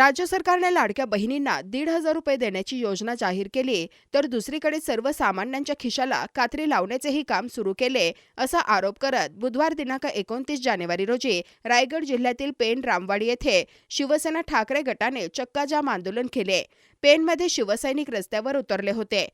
राज्य सरकारने लाडक्या बहिणींना दीड हजार रुपये देण्याची योजना जाहीर केली तर दुसरीकडे सर्वसामान्यांच्या खिशाला कात्री लावण्याचेही काम सुरू केले असा आरोप करत बुधवार दिनांक एकोणतीस जानेवारी रोजी रायगड जिल्ह्यातील पेण रामवाडी येथे शिवसेना ठाकरे गटाने चक्काजाम आंदोलन केले पेणमध्ये शिवसैनिक रस्त्यावर उतरले होते.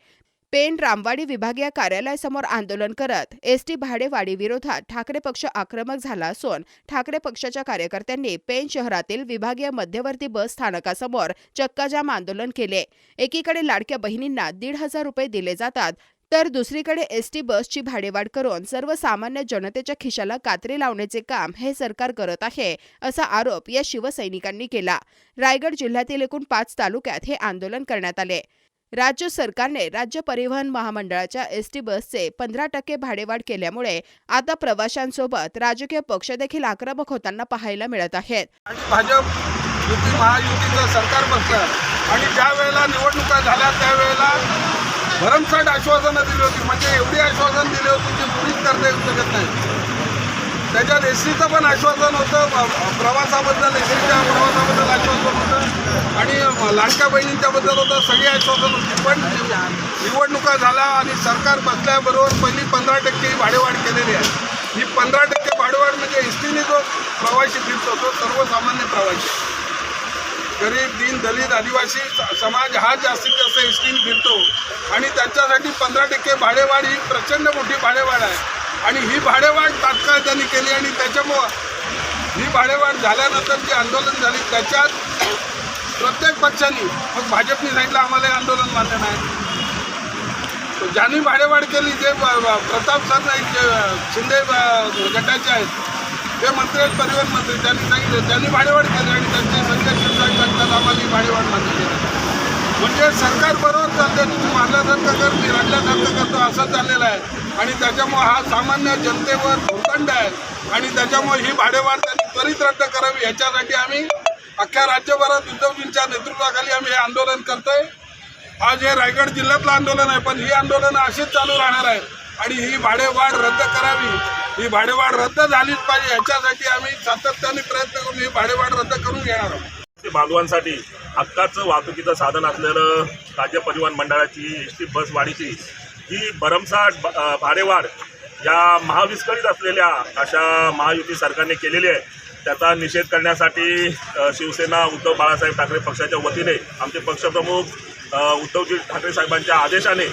पेण रामवाडी विभागीय कार्यालयासमोर आंदोलन करत एसटी भाडेवाढी विरोधात ठाकरे पक्ष आक्रमक झाला असून ठाकरे पक्षाच्या कार्यकर्त्यांनी पेण शहरातील विभागीय मध्यवर्ती बस स्थानकासमोर चक्काजाम आंदोलन केले. एकीकडे लाडक्या बहिणींना दीड हजार रुपये दिले जातात तर दुसरीकडे एसटी बसची भाडेवाढ करून सर्वसामान्य जनतेच्या खिशाला कात्री लावण्याचे काम हे सरकार करत आहे असा आरोप या शिवसैनिकांनी केला. रायगड जिल्ह्यातील एकूण पाच तालुक्यात हे आंदोलन करण्यात आले. राज्य सरकारने राज्य परिवहन महामंडळाच्या एस टी बसचे पंधरा टक्के भाडेवाढ केल्यामुळे आता प्रवाशांसोबत राजकीय पक्ष देखील आक्रमक होताना पाहायला मिळत आहेत. भाजप युती महायुतीचं सरकार बसलं. आणि ज्या वेळेला निवडणुका झाल्या त्यावेळेला भरमसाठ आश्वासनं दिली होती. म्हणजे एवढी आश्वासन दिली होती की पुढीच करता येऊ शकत नाही. त्याच्यात एस टीचं पण आश्वासन होतं प्रवासाबद्दल एस टीच्या प्रवासाबद्दल आश्वासन होतं. आणि लाडक्या बहिणींच्याबद्दल होतं सगळी आश्वासन होती. पण निवडणुका झाल्या आणि सरकार बसल्याबरोबर पहिली पंधरा टक्के भाडेवाढ केलेली आहे. ही पंधरा टक्के भाडेवाढ म्हणजे एस टीने जो प्रवासी फिरतो तो सर्वसामान्य प्रवासी. गरीब दीन दलित आदिवासी स- समाज हा जास्तीत जास्त एस टीने फिरतो. आणि त्याच्यासाठी पंधरा टक्के भाडेवाढ ही प्रचंड मोठी भाडेवाढ आहे. आणि ही भाडेवाढ तात्काळ त्यांनी केली आणि त्याच्यामुळं ही भाडेवाढ झाल्यानंतर जी आंदोलन झाली त्याच्यात प्रत्येक पक्षाने मग भाजपने सांगितलं आम्हाला हे आंदोलन मान्य नाही. ज्यांनी भाडेवाढ केली जे प्रताप सर नाईक जे शिंदे गटाचे आहेत ते मंत्री आहेत परिवहन मंत्री त्यांनी सांगितलं त्यांनी भाडेवाढ केली आणि त्यांचे संजय शिरसाट सांगतात आम्हाला ही भाडेवाढ मान्य केली म्हणजे सरकार बरोबर चालते तुम्ही मारल्यासारखं कर मी रडल्यासारखं करतो असं चाललेलं आहे. आणि त्याच्यामुळे हा सामान्य जनतेवर भूखंड आहे. आणि त्याच्यामुळे ही भाडेवाढ त्यांनी त्वरित रद्द करावी याच्यासाठी आम्ही अख्ख्या राज्यभरात उद्धवजींच्या नेतृत्वाखाली आम्ही हे आंदोलन करतोय. आज हे रायगड जिल्ह्यातलं आंदोलन आहे पण ही आंदोलनं अशीच चालू राहणार आहे. आणि ही भाडेवाढ रद्द करावी. ही भाडेवाढ रद्द झालीच पाहिजे याच्यासाठी आम्ही सातत्याने प्रयत्न करून ही भाडेवाढ रद्द करून घेणार आहोत. ते बांधवांसाठी हक्काचं वाहतुकीचं साधन असलेलं राज्य परिवहन मंडळाची एस टी बसवाढीची ही भरमसाठ भाडेवाढ या महाविस्कळीत असलेल्या अशा महायुती सरकारने केलेली आहे. त्याचा निषेध करण्यासाठी शिवसेना उद्धव बाळासाहेब ठाकरे पक्षाच्या वतीने आमचे पक्षप्रमुख उद्धवजी ठाकरे साहेबांच्या आदेशाने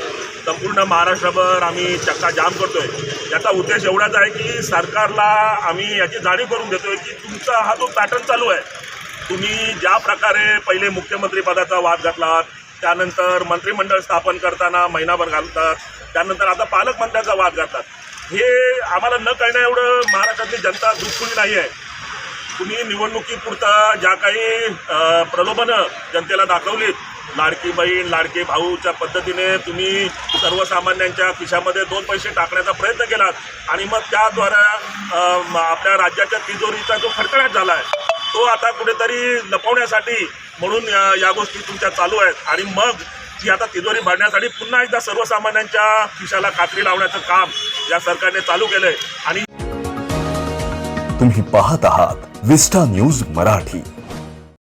संपूर्ण महाराष्ट्रभर आम्ही चक्का जाम करतोय. याचा उद्देश एवढाच आहे की सरकारला आम्ही याची जाणीव करून देतोय की तुमचा हा जो पॅटर्न चालू आहे तुम्ही ज्या प्रकारे पहिले मुख्यमंत्री पदाचा वाद घातलात त्यानंतर मंत्रिमंडळ स्थापन करताना महिनाभर घालतात त्यानंतर आता पालकमंत्र्यांचा वाद घालतात. हे आम्हाला न कळण्या एवढं महाराष्ट्रातली जनता दुष्कुळी नाही आहे. तुम्ही निवडणुकीपुरता ज्या काही प्रलोभनं जनतेला दाखवलीत लाडकी बहीण लाडके भाऊच्या पद्धतीने तुम्ही सर्वसामान्यांच्या खिशामध्ये दोन पैसे टाकण्याचा प्रयत्न केलात आणि मग त्याद्वारा आपल्या राज्याच्या तिजोरीचा जो खडखडाट झाला आहे तो आता कुठेतरी लपवण्यासाठी म्हणून या- गोष्टी तुमच्या चालू आहेत. आणि मग ती आता तिजोरी भरण्यासाठी पुन्हा एकदा सर्वसामान्यांच्या खिशाला खात्री लावण्याचं काम या सरकारने चालू केलंय. आणि तुम्ही पाहत आहात विस्टा न्यूज मराठी.